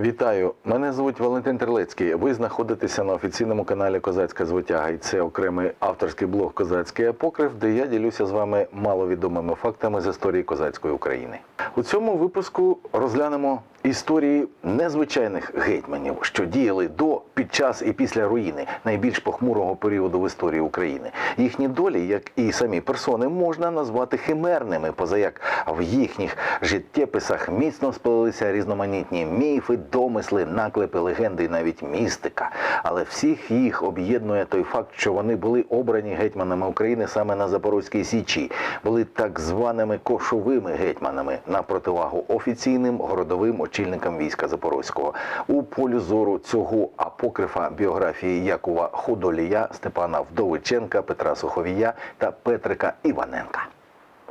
Вітаю, мене звуть Валентин Терлецький. Ви знаходитеся на офіційному каналі Козацька звитяга, і це окремий авторський блог Козацький апокрив, де я ділюся з вами маловідомими фактами з історії козацької України. У цьому випуску розглянемо історії незвичайних гетьманів, що діяли до, під час і після руїни найбільш похмурого періоду в історії України. Їхні долі, як і самі персони, можна назвати химерними, позаяк в їхніх життєписах міцно сплелися різноманітні міфи, домисли, наклепи, легенди і навіть містика. Але всіх їх об'єднує той факт, що вони були обрані гетьманами України саме на Запорозькій Січі, були так званими кошовими гетьманами на противагу офіційним городовим очільникам війська Запорозького. У полі зору цього апокрифа біографії Якова Худолія, Степана Вдовиченка, Петра Суховія та Петрика Іваненка.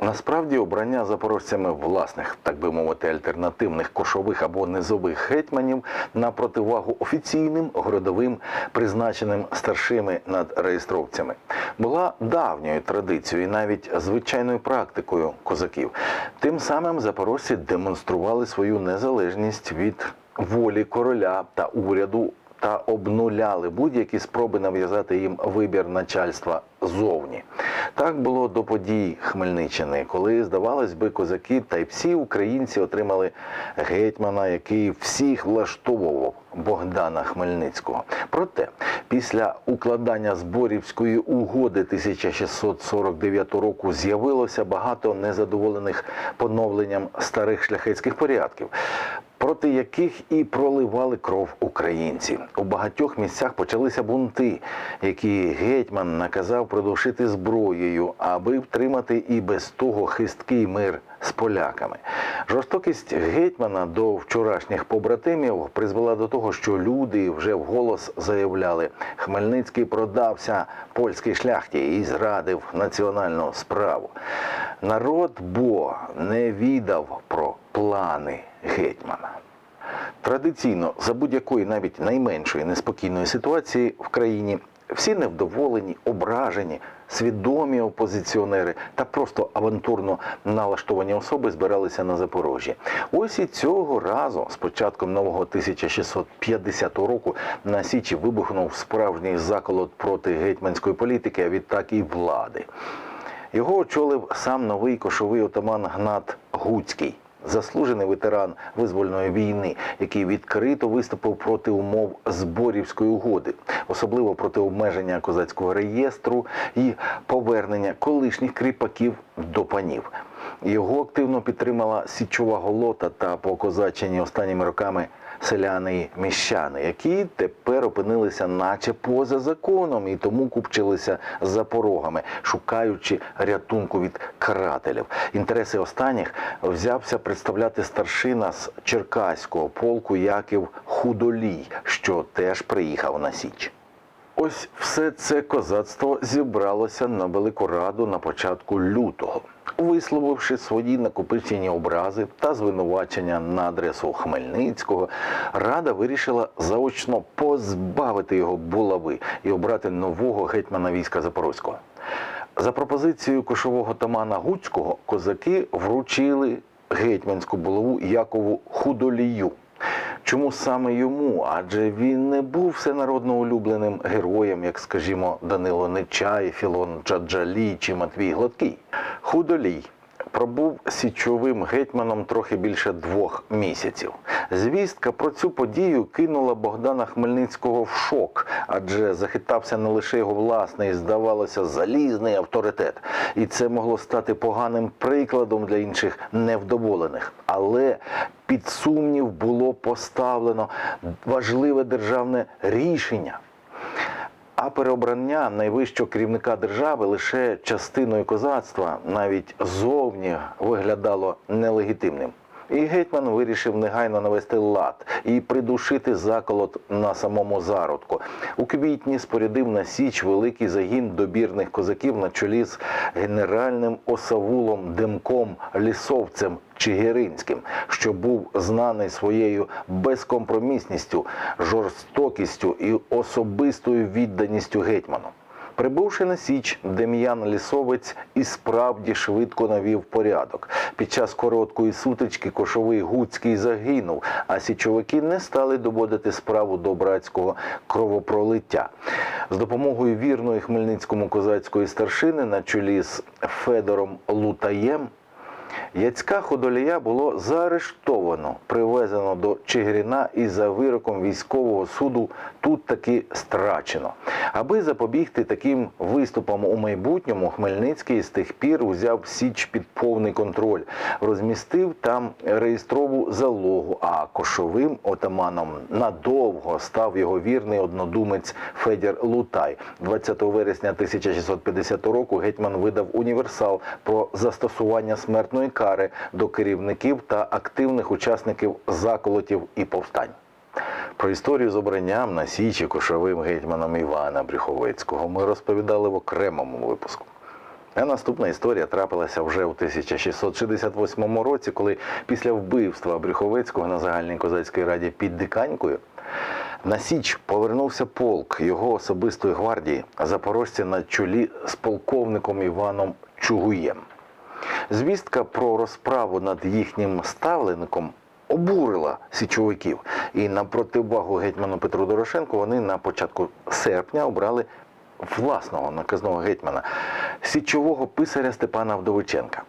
Насправді обрання запорожцями власних, так би мовити, альтернативних кошових або низових гетьманів на противагу офіційним городовим, призначеним старшими над реєстровцями, була давньою традицією, навіть звичайною практикою козаків. Тим самим запорожці демонстрували свою незалежність від волі короля та уряду та обнуляли будь-які спроби нав'язати їм вибір начальства зовні. Так було до подій Хмельниччини, коли, здавалось би, козаки та й всі українці отримали гетьмана, який всіх влаштовував Богдана Хмельницького. Проте, після укладання Зборівської угоди 1649 року з'явилося багато незадоволених поновленням старих шляхетських порядків проти яких і проливали кров українці. У багатьох місцях почалися бунти, які гетьман наказав придушити зброєю, аби втримати і без того хисткий мир з поляками. Жорстокість гетьмана до вчорашніх побратимів призвела до того, що люди вже вголос заявляли, Хмельницький продався польській шляхті і зрадив національну справу. Народ бо не відав про плани гетьмана. Традиційно за будь-якої навіть найменшої неспокійної ситуації в країні всі невдоволені, ображені, свідомі опозиціонери та просто авантурно налаштовані особи збиралися на Запорожжі. Ось і цього разу, з початком нового 1650 року, на Січі вибухнув справжній заколот проти гетьманської політики, а відтак і влади. Його очолив сам новий кошовий отаман Гнат Гуцький, заслужений ветеран визвольної війни, який відкрито виступив проти умов Зборівської угоди, особливо проти обмеження козацького реєстру і повернення колишніх кріпаків до панів. Його активно підтримала січова голота та покозачені останніми роками селяни і міщани, які тепер опинилися наче поза законом і тому купчилися за порогами, шукаючи рятунку від карателів. Інтереси останніх взявся представляти старшина з Черкаського полку Яків Худолій, що теж приїхав на Січ. Ось все це козацтво зібралося на велику раду на початку лютого, висловивши свої накопичені образи та звинувачення на адресу Хмельницького, рада вирішила заочно позбавити його булави і обрати нового гетьмана війська Запорозького. За пропозицією кошового тамана Гуцького козаки вручили гетьманську булаву Якову Худолію. Чому саме йому? Адже він не був всенародно улюбленим героєм, як, скажімо, Данило Нечай, Філон Чаджалі чи Матвій Гладкий. Худолій пробув січовим гетьманом трохи більше двох місяців. Звістка про цю подію кинула Богдана Хмельницького в шок, адже захитався не лише його власний, здавалося, залізний авторитет. І це могло стати поганим прикладом для інших невдоволених. Але під сумнів було поставлено важливе державне рішення. А переобрання найвищого керівника держави лише частиною козацтва навіть зовні виглядало нелегітимним. І гетьман вирішив негайно навести лад і придушити заколот на самому зародку. У квітні спорядив на Січ великий загін добірних козаків на чолі з генеральним осавулом Демком Лісовцем Чигиринським, що був знаний своєю безкомпромісністю, жорстокістю і особистою відданістю гетьману. Прибувши на Січ, Дем'ян Лісовець і справді швидко навів порядок. Під час короткої сутички кошовий Гуцький загинув, а січовики не стали доводити справу до братського кровопролиття. З допомогою вірної хмельницькому козацької старшини на чолі з Федором Лутаєм Яцька Ходолія було заарештовано, привезено до Чигирина і за вироком військового суду тут таки страчено. Аби запобігти таким виступам у майбутньому, Хмельницький з тих пір узяв Січ під повний контроль, розмістив там реєстрову залогу, а кошовим отаманом надовго став його вірний однодумець Федір Лутай. 20 вересня 1650 року гетьман видав універсал про застосування смертної кари до керівників та активних учасників заколотів і повстань. Про історію з обранням на Січі кошовим гетьманом Івана Брюховецького ми розповідали в окремому випуску. А наступна історія трапилася вже у 1668 році, коли після вбивства Брюховецького на загальній козацькій раді під Диканькою на Січ повернувся полк його особистої гвардії запорожці на чолі з полковником Іваном Чугуєм. Звістка про розправу над їхнім ставленником обурила січовиків. І на противагу гетьману Петру Дорошенку вони на початку серпня обрали власного наказного гетьмана, січового писаря Степана Вдовиченка.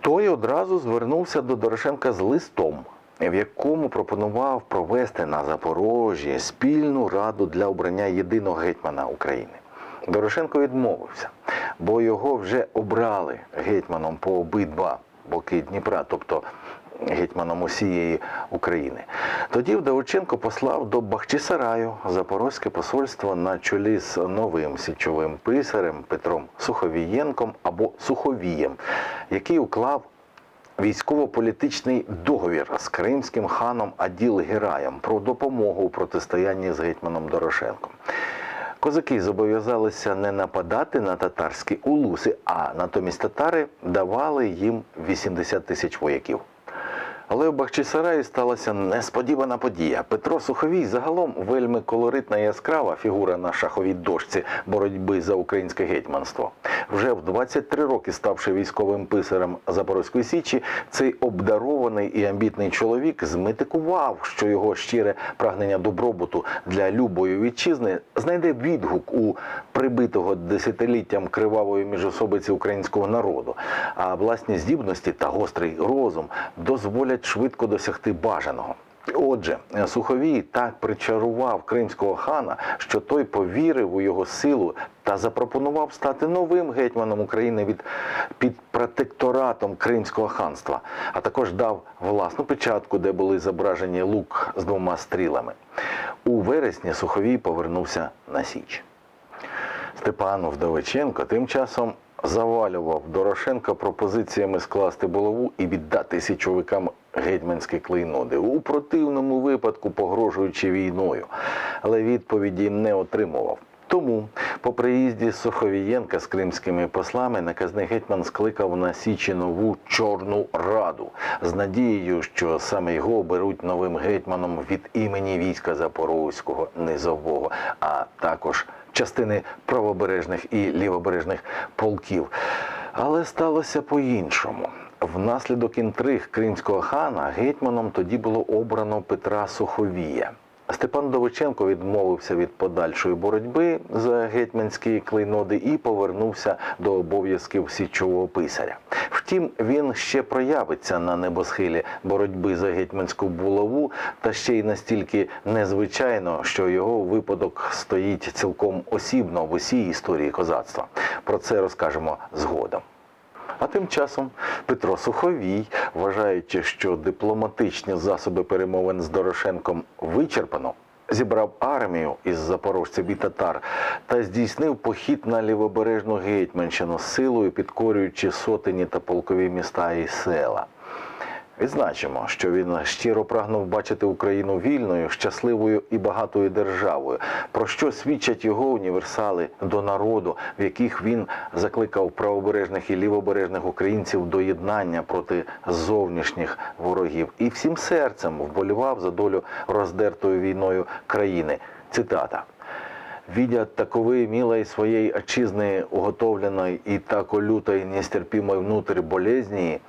Той одразу звернувся до Дорошенка з листом, в якому пропонував провести на Запорожжі спільну раду для обрання єдиного гетьмана України. Дорошенко відмовився, бо його вже обрали гетьманом по обидва боки Дніпра, тобто гетьманом усієї України. Тоді Вдовиченко послав до Бахчисараю Запорозьке посольство на чолі з новим січовим писарем Петром Суховієнком або Суховієм, який уклав військово-політичний договір з кримським ханом Аділ Гераєм про допомогу у протистоянні з гетьманом Дорошенком. Козаки зобов'язалися не нападати на татарські улуси, а натомість татари давали їм 80 тисяч вояків. Але в Бахчисараї сталася несподівана подія. Петро Суховій загалом вельми колоритна і яскрава фігура на шаховій дошці боротьби за українське гетьманство. Вже в 23 роки, ставши військовим писарем Запорозької Січі, цей обдарований і амбітний чоловік зметикував, що його щире прагнення добробуту для любої вітчизни знайде відгук у прибитого десятиліттям кривавої міжособиці українського народу. А власні здібності та гострий розум дозволять швидко досягти бажаного. Отже, Суховій так причарував кримського хана, що той повірив у його силу та запропонував стати новим гетьманом України від під протекторатом Кримського ханства, а також дав власну печатку, де були зображені лук з двома стрілами. У вересні Суховій повернувся на Січ. Степан Вдовиченко тим часом завалював Дорошенка пропозиціями скласти булаву і віддати січовикам гетьманські клейноди, у противному випадку погрожуючи війною, але відповіді не отримував. Тому, по приїзді Суховієнка з кримськими послами, наказний гетьман скликав на Січі нову Чорну Раду з надією, що саме його оберуть новим гетьманом від імені війська Запорозького низового, а також частини правобережних і лівобережних полків. Але сталося по-іншому. Внаслідок інтриг кримського хана гетьманом тоді було обрано Петра Суховія. Степан Довиченко відмовився від подальшої боротьби за гетьманські клейноди і повернувся до обов'язків січового писаря. Втім, він ще проявиться на небосхилі боротьби за гетьманську булаву, та ще й настільки незвичайно, що його випадок стоїть цілком осібно в усій історії козацтва. Про це розкажемо згодом. А тим часом Петро Суховій, вважаючи, що дипломатичні засоби перемовин з Дорошенком вичерпано, зібрав армію із запорожців і татар та здійснив похід на лівобережну Гетьманщину силою, підкорюючи сотені та полкові міста і села. Відзначимо, що він щиро прагнув бачити Україну вільною, щасливою і багатою державою, про що свідчать його універсали до народу, в яких він закликав правобережних і лівобережних українців до єднання проти зовнішніх ворогів, і всім серцем вболівав за долю роздертої війною країни. Цитата. Видя таковы милой своей отчизны уготовленной и так лютой нестерпимой внутрь болезни,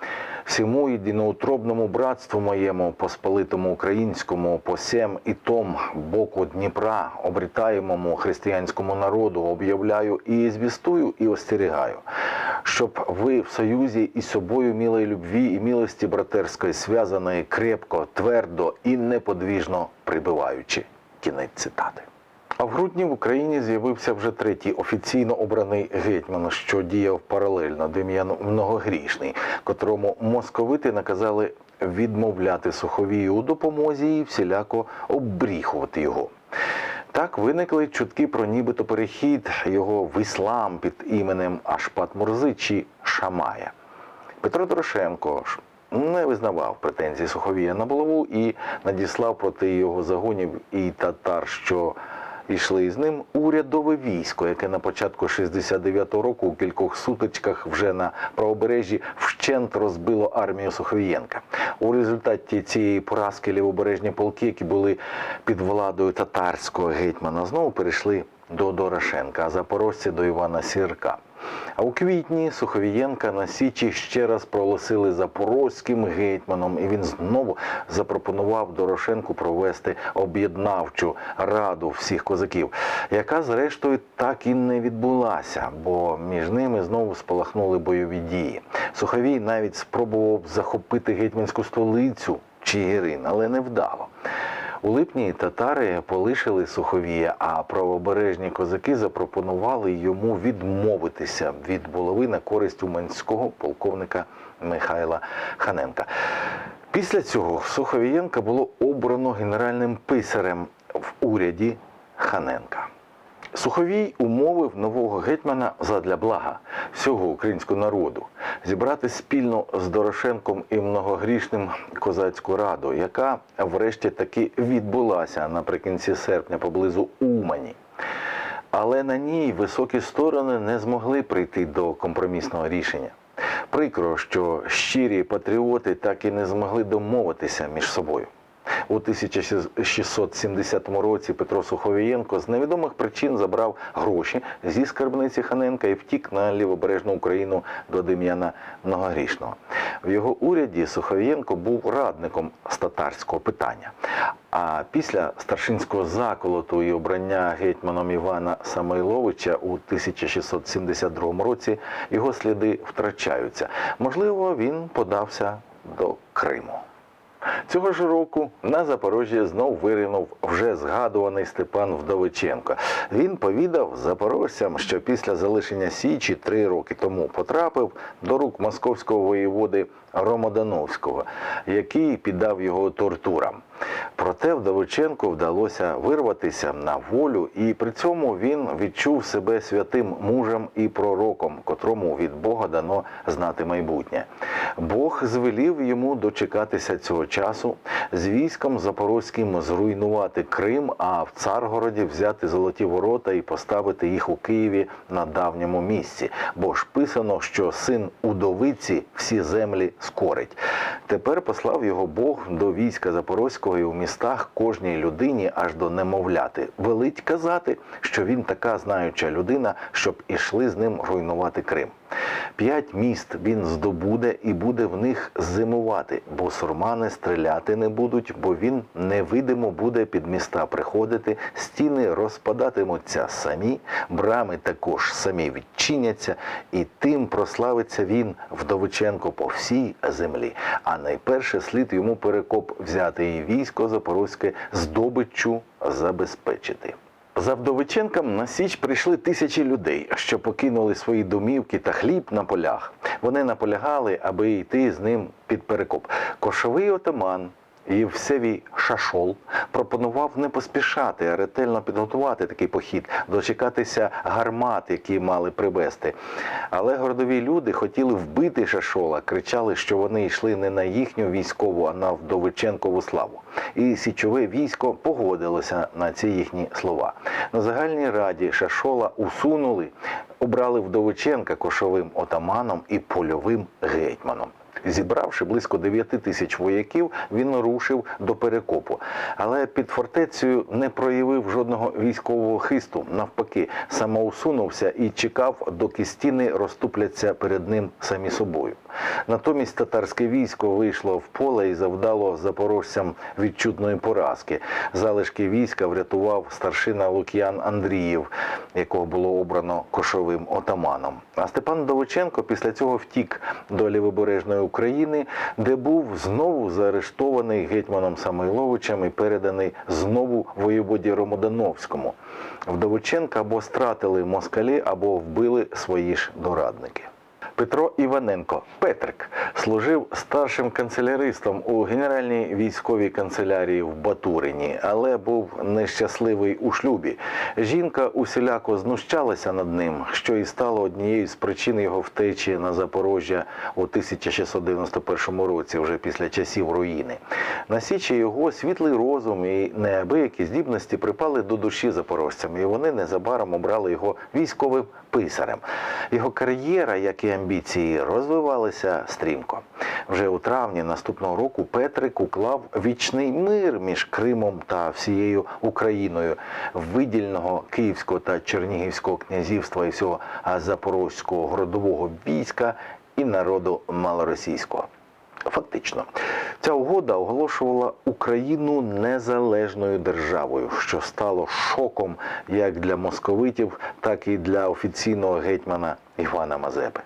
всему единоутробному братству моєму, посполитому українському, по сем і том боку Дніпра, обрітаємому християнському народу, об'являю і звістую, і остерігаю, щоб ви в союзі із собою милої любві і милості братерської, зв'язаної крепко, твердо і неподвіжно прибиваючи. Кінець цитати. А в грудні в Україні з'явився вже третій офіційно обраний гетьман, що діяв паралельно Дем'ян Многогрішний, котрому московити наказали відмовляти Суховію у допомозі і всіляко обріхувати його. Так виникли чутки про нібито перехід його в іслам під іменем Ашпат Мурзи чи Шамая. Петро Дорошенко не визнавав претензій Суховія на булаву і надіслав проти його загонів і татар, що йшли із ним урядове військо, яке на початку 69-го року у кількох сутичках вже на правобережжі вщент розбило армію Суховієнка. У результаті цієї поразки лівобережні полки, які були під владою татарського гетьмана, знову перейшли до Дорошенка, а запорожці до Івана Сірка. А у квітні Суховієнка на Січі ще раз проголосили запорозьким гетьманом, і він знову запропонував Дорошенку провести об'єднавчу раду всіх козаків, яка зрештою так і не відбулася, бо між ними знову спалахнули бойові дії. Суховій навіть спробував захопити гетьманську столицю Чигирин, але не вдало. У липні татари полишили Суховія, а правобережні козаки запропонували йому відмовитися від булави на користь уманського полковника Михайла Ханенка. Після цього Суховієнка було обрано генеральним писарем в уряді Ханенка. Суховій умовив нового гетьмана задля блага всього українського народу зібрати спільно з Дорошенком і многогрішним козацьку раду, яка врешті таки відбулася наприкінці серпня поблизу Умані. Але на ній високі сторони не змогли прийти до компромісного рішення. Прикро, що щирі патріоти так і не змогли домовитися між собою. У 1670 році Петро Суховієнко з невідомих причин забрав гроші зі скарбниці Ханенка і втік на лівобережну Україну до Дем'яна Многогрішного. В його уряді Суховієнко був радником з татарського питання. А після старшинського заколоту і обрання гетьманом Івана Самойловича у 1672 році його сліди втрачаються. Можливо, він подався до. Цього ж року на Запорожжі знов виринув вже згадуваний Степан Вдовиченко. Він повідав запорожцям, що після залишення Січі три роки тому потрапив до рук московського воєводи Ромодановського, який піддав його тортурам. Проте Вдовиченку вдалося вирватися на волю, і при цьому він відчув себе святим мужем і пророком, котрому від Бога дано знати майбутнє. Бог звелів йому дочекатися цього часу, з військом запорозьким зруйнувати Крим, а в Царгороді взяти золоті ворота і поставити їх у Києві на давньому місці. Бо ж писано, що син удовиці всі землі скорить. Тепер послав його Бог до війська Запорозького і у містах кожній людині аж до немовляти. Велить казати, що він така знаюча людина, щоб ішли з ним руйнувати Крим. П'ять міст він здобуде і буде в них зимувати, бо сурмани стріляти не будуть, бо він невидимо буде під міста приходити, стіни розпадатимуться самі, брами також самі відчиняться, і тим прославиться він Вдовиченко по всій землі. А найперше слід йому перекоп взяти і військо запорозьке здобиччю забезпечити. За Вдовиченком на Січ прийшли тисячі людей, що покинули свої домівки та хліб на полях. Вони наполягали, аби йти з ним під перекоп. Кошовий отаман Євсевій Шашол пропонував не поспішати, а ретельно підготувати такий похід, дочекатися гармат, які мали привезти. Але городові люди хотіли вбити Шашола, кричали, що вони йшли не на їхню військову, а на Вдовиченкову славу. І січове військо погодилося на ці їхні слова. На загальній раді Шашола усунули, обрали Вдовиченка кошовим отаманом і польовим гетьманом. Зібравши близько 9 тисяч вояків, він рушив до перекопу. Але під фортецею не проявив жодного військового хисту. Навпаки, самоусунувся і чекав, доки стіни розтупляться перед ним самі собою. Натомість татарське військо вийшло в поле і завдало запорожцям відчутної поразки. Залишки війська врятував старшина Лук'ян Андрієв, якого було обрано кошовим отаманом. А Степан Довиченко після цього втік до лівобережної України, де був знову заарештований гетьманом Самойловичем і переданий знову воєводі Ромодановському. Вдовиченка або стратили москалі, або вбили свої ж дорадники. Петро Іваненко. Петрик служив старшим канцеляристом у Генеральній військовій канцелярії в Батурині, але був нещасливий у шлюбі. Жінка усіляко знущалася над ним, що і стало однією з причин його втечі на Запорожжя у 1691 році, вже після часів руїни. На січі його світлий розум і неабиякі здібності припали до душі запорожцям, і вони незабаром обрали його військовим писарем. Його кар'єра, як і амбіції, розвивалися стрімко. Вже у травні наступного року Петрик уклав вічний мир між Кримом та всією Україною, видільного Київського та Чернігівського князівства і всього запорозького городового війська і народу малоросійського. Фактично, ця угода оголошувала Україну незалежною державою, що стало шоком як для московитів, так і для офіційного гетьмана Івана Мазепи.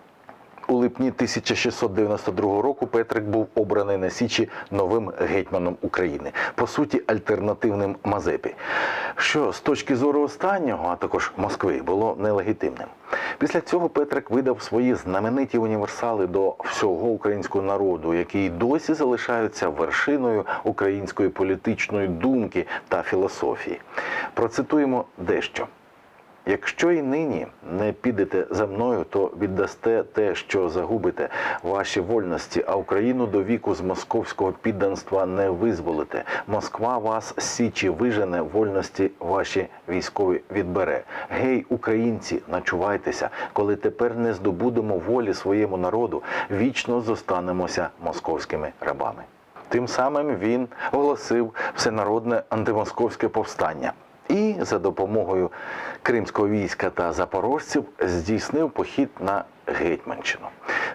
У липні 1692 року Петрик був обраний на Січі новим гетьманом України, по суті, альтернативним Мазепі, що з точки зору останнього, а також Москви, було нелегітимним. Після цього Петрик видав свої знамениті універсали до всього українського народу, які й досі залишаються вершиною української політичної думки та філософії. Процитуємо дещо. Якщо і нині не підете за мною, то віддасте те, що загубите ваші вольності, а Україну до віку з московського підданства не визволите. Москва вас січі вижене, вольності ваші військові відбере. Гей, українці, начувайтеся, коли тепер не здобудемо волі своєму народу, вічно зостанемося московськими рабами. Тим самим він оголосив всенародне антимосковське повстання за допомогою кримського війська та запорожців здійснив похід на Гетьманщину.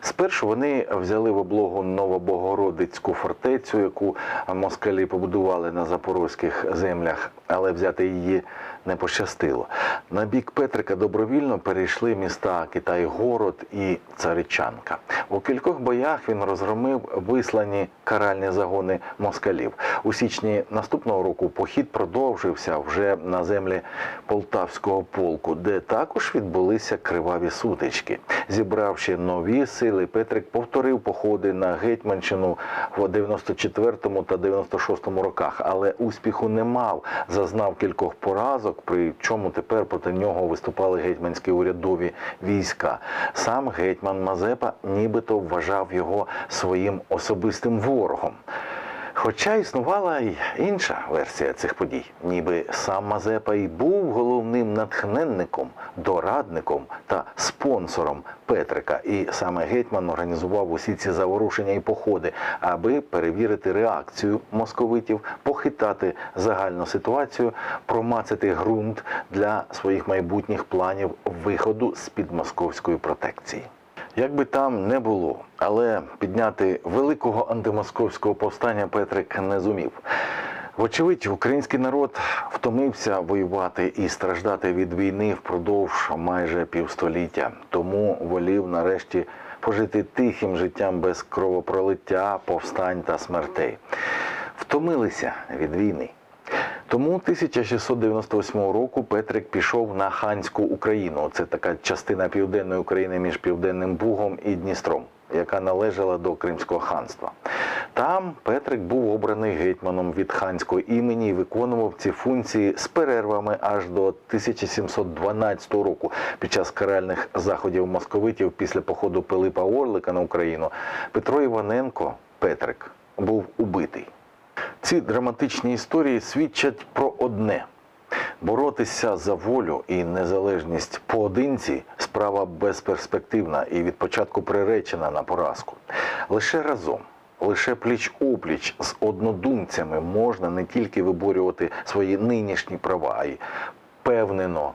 Спершу вони взяли в облогу Новобогородицьку фортецю, яку москалі побудували на запорозьких землях, але взяти її не пощастило. На бік Петрика добровільно перейшли міста Китай-Город і Царичанка. У кількох боях він розгромив вислані каральні загони москалів. У січні наступного року похід продовжився вже на землі Полтавського полку, де також відбулися криваві сутички. Зібравши нові сили, Петрик повторив походи на Гетьманщину в 94-му та 96-му роках, але успіху не мав. Зазнав кількох поразок, при чому тепер проти нього виступали гетьманські урядові війська. Сам гетьман Мазепа нібито вважав його своїм особистим ворогом. Хоча існувала й інша версія цих подій, ніби сам Мазепа й був головним натхненником, дорадником та спонсором Петрика, і саме гетьман організував усі ці заворушення і походи, аби перевірити реакцію московитів, похитати загальну ситуацію, промацати ґрунт для своїх майбутніх планів виходу з під московської протекції. Як би там не було, але підняти великого антимосковського повстання Петрик не зумів. Вочевидь, український народ втомився воювати і страждати від війни впродовж майже півстоліття, тому волів нарешті пожити тихим життям без кровопролиття, повстань та смертей. Втомилися від війни. Тому 1698 року Петрик пішов на ханську Україну. Це така частина південної України між Південним Бугом і Дністром, яка належала до Кримського ханства. Там Петрик був обраний гетьманом від ханського імені і виконував ці функції з перервами аж до 1712 року під час каральних заходів московитів після походу Пилипа Орлика на Україну. Петро Іваненко Петрик був убитий. Ці драматичні історії свідчать про одне: Боротися за волю і незалежність поодинці справа безперспективна і від початку приречена на поразку. Лише разом, лише пліч опліч з однодумцями можна не тільки виборювати свої нинішні права, а й впевнено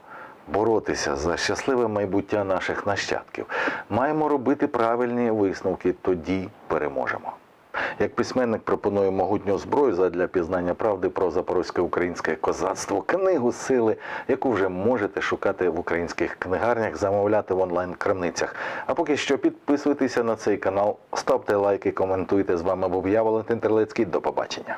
боротися за щасливе майбуття наших нащадків. Маємо робити правильні висновки, тоді переможемо. Як письменник пропоную могутню зброю задля пізнання правди про запорозьке українське козацтво, книгу сили, яку вже можете шукати в українських книгарнях, замовляти в онлайн-крамницях. А поки що підписуйтеся на цей канал, ставте лайки, коментуйте. З вами був я, Валентин Терлецький. До побачення.